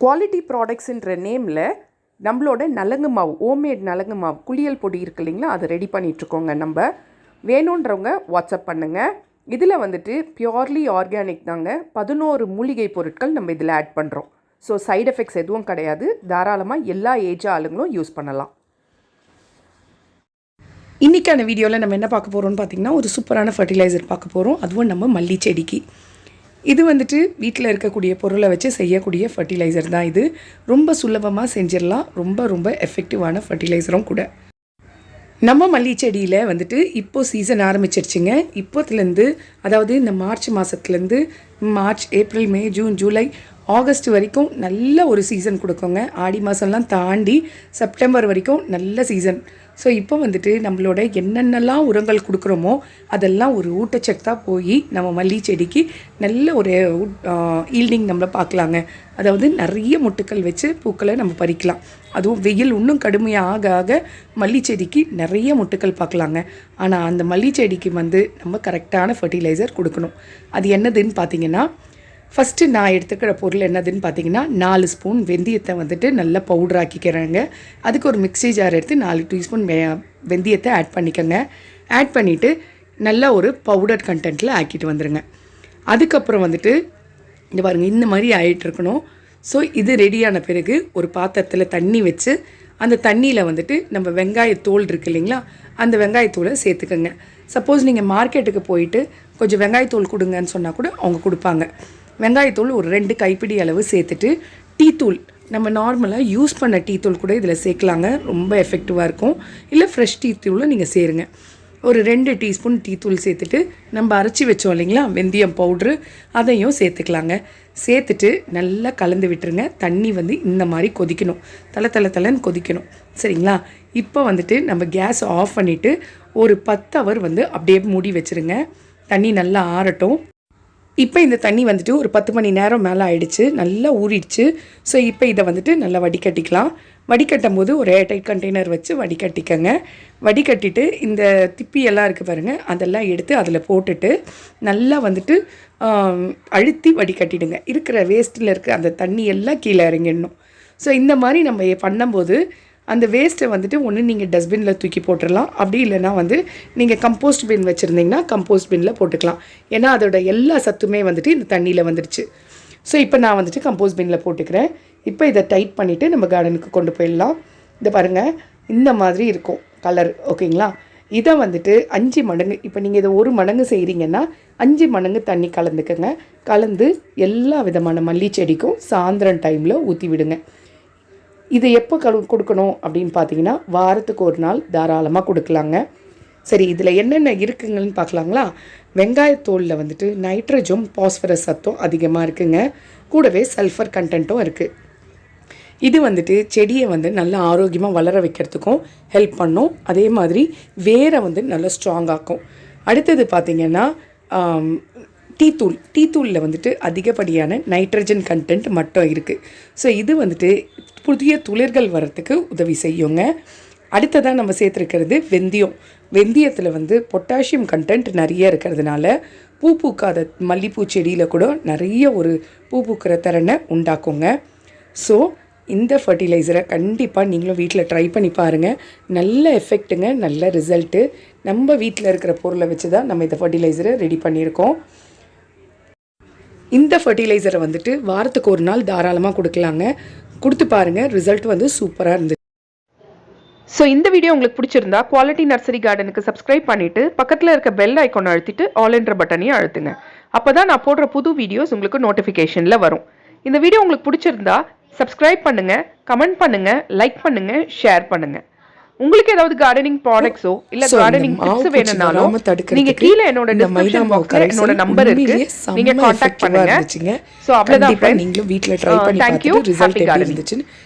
Quality ப்ராடக்ட்ஸுன்ற நேமில் நம்மளோட நலங்கு மாவு ஹோம்மேட் நலங்கு மாவு குளியல் பொடி இருக்கு இல்லைங்களா? அதை ரெடி பண்ணிகிட்ருக்கோங்க நம்ம. வேணுன்றவங்க வாட்ஸ்அப் பண்ணுங்கள் இதில் வந்துட்டு பியோர்லி ஆர்கானிக் தாங்க. பதினோரு மூலிகை பொருட்கள் நம்ம இதில் ஆட் பண்ணுறோம் ஸோ சைடு எஃபெக்ட்ஸ் எதுவும் கிடையாது. தாராளமாக எல்லா ஏஜ் ஆளுங்களும் யூஸ் பண்ணலாம். இன்றைக்கான வீடியோவில் நம்ம என்ன பார்க்க போகிறோம்னு பார்த்திங்கன்னா ஒரு சூப்பரான ஃபர்டிலைசர் பார்க்க போகிறோம் அதுவும் நம்ம மல்லி செடிக்கு இது வந்துட்டு வீட்டில் இருக்கக்கூடிய பொருளை வச்சு செய்யக்கூடிய ஃபர்டிலைசர் தான் இது. ரொம்ப சுலபமாக செஞ்சிடலாம். ரொம்ப ரொம்ப எஃபெக்டிவான ஃபர்டிலைசரும் கூட. நம்ம மல்லி செடியில் வந்துட்டு இப்போது சீசன் ஆரம்பிச்சிருச்சுங்க. இப்போத்துலேருந்து அதாவது இந்த மார்ச் மாதத்துலேருந்து March April May June July August வரைக்கும் நல்ல ஒரு சீசன் கொடுக்குங்க. ஆடி மாதம்லாம் தாண்டி செப்டம்பர் வரைக்கும் நல்ல சீசன் ஸோ இப்போ வந்துட்டு நம்மளோட என்னென்னலாம் உரங்கள் கொடுக்குறோமோ அதெல்லாம் ஒரு ஊட்டச்சத்தாக போய் நம்ம மல்லி செடிக்கு நல்ல ஒரு ஈல்டிங் நம்மளை பார்க்கலாங்க அதாவது நிறைய மொட்டுக்கள் வச்சு பூக்களை நம்ம பறிக்கலாம். அதுவும் வெயில் இன்னும் கடுமையாக ஆக ஆக மல்லி செடிக்கு நிறைய மொட்டுக்கள் பார்க்கலாங்க ஆனால் அந்த மல்லி செடிக்கு வந்து நம்ம கரெக்டான ஃபர்டிலைசர் கொடுக்கணும். அது என்னதுன்னு பார்த்தீங்கன்னா ஃபஸ்ட்டு நான் எடுத்துக்கிற பொருள் என்னதுன்னு பார்த்தீங்கன்னா நாலு ஸ்பூன் வெந்தயத்தை வந்துட்டு நல்லா பவுடர் ஆக்கிக்கிறேங்க. அதுக்கு ஒரு மிக்ஸி ஜார் எடுத்து நாலு டீஸ்பூன் வெந்தயத்தை ஆட் பண்ணிக்கோங்க. ஆட் பண்ணிவிட்டு நல்லா ஒரு பவுடர் கண்டென்ட்டில் ஆக்கிட்டு வந்துடுங்க அதுக்கப்புறம் வந்துட்டு இந்த பாருங்கள் இந்த மாதிரி ஆகிட்டு இருக்கணும். ஸோ இது ரெடியான பிறகு ஒரு பாத்திரத்தில் தண்ணி வச்சு அந்த தண்ணியில் வந்துட்டு நம்ம வெங்காயத்தோல் இருக்கு இல்லைங்களா அந்த வெங்காயத்தோலை சேர்த்துக்கோங்க. சப்போஸ் நீங்கள் மார்க்கெட்டுக்கு போயிட்டு கொஞ்சம் வெங்காயத்தோல் கொடுங்கன்னு சொன்னால் கூட அவங்க கொடுப்பாங்க. வெங்காயத்தூள் ஒரு ரெண்டு கைப்பிடி அளவு சேர்த்துட்டு டீத்தூள் நம்ம நார்மலாக யூஸ் பண்ண டீத்தூள் கூட இதில் சேர்க்கலாங்க. ரொம்ப எஃபெக்டிவாக இருக்கும். இல்லை ஃப்ரெஷ் டீத்தூளும் நீங்கள் சேருங்க. ஒரு ரெண்டு டீஸ்பூன் டீத்தூள் சேர்த்துட்டு நம்ம அரைச்சி வச்சோம் இல்லைங்களா? வெந்தயம் பவுட்ரு அதையும் சேர்த்துக்கலாங்க. சேர்த்துட்டு நல்லா கலந்து விட்டுருங்க. தண்ணி வந்து இந்த மாதிரி கொதிக்கணும். தலை தலை தலைன்னு கொதிக்கணும். சரிங்களா? இப்போ வந்துட்டு நம்ம கேஸ் ஆஃப் பண்ணிவிட்டு ஒரு பத்து ஹவர் வந்து அப்படியே மூடி வச்சுருங்க. தண்ணி நல்லா ஆறட்டும். இப்போ இந்த தண்ணி வந்துட்டு ஒரு பத்து மணி நேரம் மேலே ஆயிடுச்சு. நல்லா ஊறிடுச்சு. ஸோ இப்போ இதை வந்துட்டு நல்லா வடிகட்டிக்கலாம். வடிகட்டும் போது ஒரு ஏர்டைட் கண்டெய்னர் வச்சு வடிகட்டிக்கங்க. வடிகட்டிட்டு இந்த திப்பி எல்லாம் இருக்குது பாருங்கள் அதெல்லாம் எடுத்து அதில் போட்டுட்டு நல்லா வந்துட்டு அழுத்தி வடிகட்டிடுங்க. இருக்கிற வேஸ்ட்டில் இருக்க அந்த தண்ணி எல்லாம் கீழே இறங்கிடணும். ஸோ இந்த மாதிரி நம்ம பண்ணும்போது அந்த வேஸ்ட்டை வந்துட்டு ஒன்று நீங்கள் டஸ்ட்பினில் தூக்கி போட்டுடலாம் அப்படி இல்லைன்னா வந்து நீங்கள் கம்போஸ்ட் பின் வச்சுருந்தீங்கன்னா கம்போஸ்ட் பின்னில் போட்டுக்கலாம். ஏன்னா அதோட எல்லா சத்துமே வந்துட்டு இந்த தண்ணியில் வந்துடுச்சு ஸோ இப்போ நான் வந்துட்டு கம்போஸ்ட் பின்னில் போட்டுக்கிறேன். இப்போ இதை டைட் பண்ணிவிட்டு நம்ம கார்டனுக்கு கொண்டு போயிடலாம். இதை பாருங்கள் இந்த மாதிரி இருக்கும் கலர் ஓகேங்களா? இதை வந்துட்டு அஞ்சு மடங்கு இப்போ நீங்கள் இதை ஒரு மடங்கு செய்கிறீங்கன்னா அஞ்சு மடங்கு தண்ணி கலந்துக்கங்க. கலந்து எல்லா விதமான மல்லி செடிக்கும் சாயந்தரம் டைமில் ஊற்றி விடுங்க இது எப்போ கழு கொடுக்கணும் அப்படின்னு பார்த்தீங்கன்னா வாரத்துக்கு ஒரு நாள் தாராளமாக கொடுக்கலாங்க. சரி இதில் என்னென்ன இருக்குங்கன்னு பார்க்கலாங்களா? வெங்காயத்தோலில் வந்துட்டு நைட்ரஜம் பாஸ்பரஸ் சத்தம் அதிகமாக இருக்குங்க. கூடவே சல்ஃபர் கண்டென்ட்டும் இருக்குது இது வந்துட்டு செடியை வந்து நல்லா ஆரோக்கியமாக வளர வைக்கிறதுக்கும் ஹெல்ப் பண்ணும். அதே மாதிரி வேரை வந்து நல்லா ஸ்ட்ராங் ஆக்கும். அடுத்தது பார்த்திங்கன்னா டீத்தூள் டீத்தூளில் வந்துட்டு அதிகப்படியான நைட்ரஜன் கண்டென்ட் மட்டும் இருக்குது ஸோ இது வந்துட்டு புதிய துளிர்கள் வர்றதுக்கு உதவி செய்யுங்க. அடுத்ததாக நம்ம சேர்த்துருக்கிறது வெந்தயம். வெந்தயத்தில் வந்து பொட்டாசியம் கண்டென்ட் நிறைய இருக்கிறதுனால பூ பூக்காத மல்லிப்பூ செடியில் கூட நிறைய ஒரு பூ பூக்கிற திறனை உண்டாக்குங்க. ஸோ இந்த ஃபர்டிலைசரை கண்டிப்பாக நீங்களும் வீட்டில் ட்ரை பண்ணி பாருங்கள் நல்ல எஃபெக்ட்டுங்க நல்ல ரிசல்ட்டு நம்ம வீட்டில் இருக்கிற பொருளை வச்சு தான் நம்ம இந்த ஃபர்டிலைசரை ரெடி பண்ணியிருக்கோம். இந்த ஃபர்டிலைசரை வந்துட்டு வாரத்துக்கு ஒரு நாள் தாராளமாக கொடுக்கலாங்க. கொடுத்து பாருங்கள் ரிசல்ட் வந்து சூப்பராக இருந்துச்சு. ஸோ இந்த வீடியோ உங்களுக்கு பிடிச்சிருந்தா குவாலிட்டி நர்சரி கார்டனுக்கு சப்ஸ்கிரைப் பண்ணிவிட்டு பக்கத்தில் இருக்க பெல் ஐக்கான் அழுத்திட்டு ஆல் என்ற பட்டனையும் அழுத்துங்க. அப்பதான் நான் போடுற புது வீடியோஸ் உங்களுக்கு நோட்டிஃபிகேஷனில் வரும். இந்த வீடியோ உங்களுக்கு பிடிச்சிருந்தா சப்ஸ்கிரைப் பண்ணுங்கள் கமெண்ட் பண்ணுங்கள் லைக் பண்ணுங்கள் ஷேர் பண்ணுங்கள் உங்களுக்கு ஏதாவது கார்டனிங் ப்ராடக்ட்ஸோ இல்ல கார்டனிங் டிப்ஸ் வேணும்னாலும் நீங்க கீழே என்னோட டிஸ்கிரிப்ஷன் பாக்ஸ்ல என்னோட நம்பர் இருக்கு. நீங்க effective-ஆ பண்ணுங்க. அவ்வளோதான் கண்டிப்பா நீங்களும் வீட்ல ட்ரை பண்ணி தேங்க்யூ பார்த்துட்டு ரிசல்ட் எப்படி இருந்துச்சுன்னு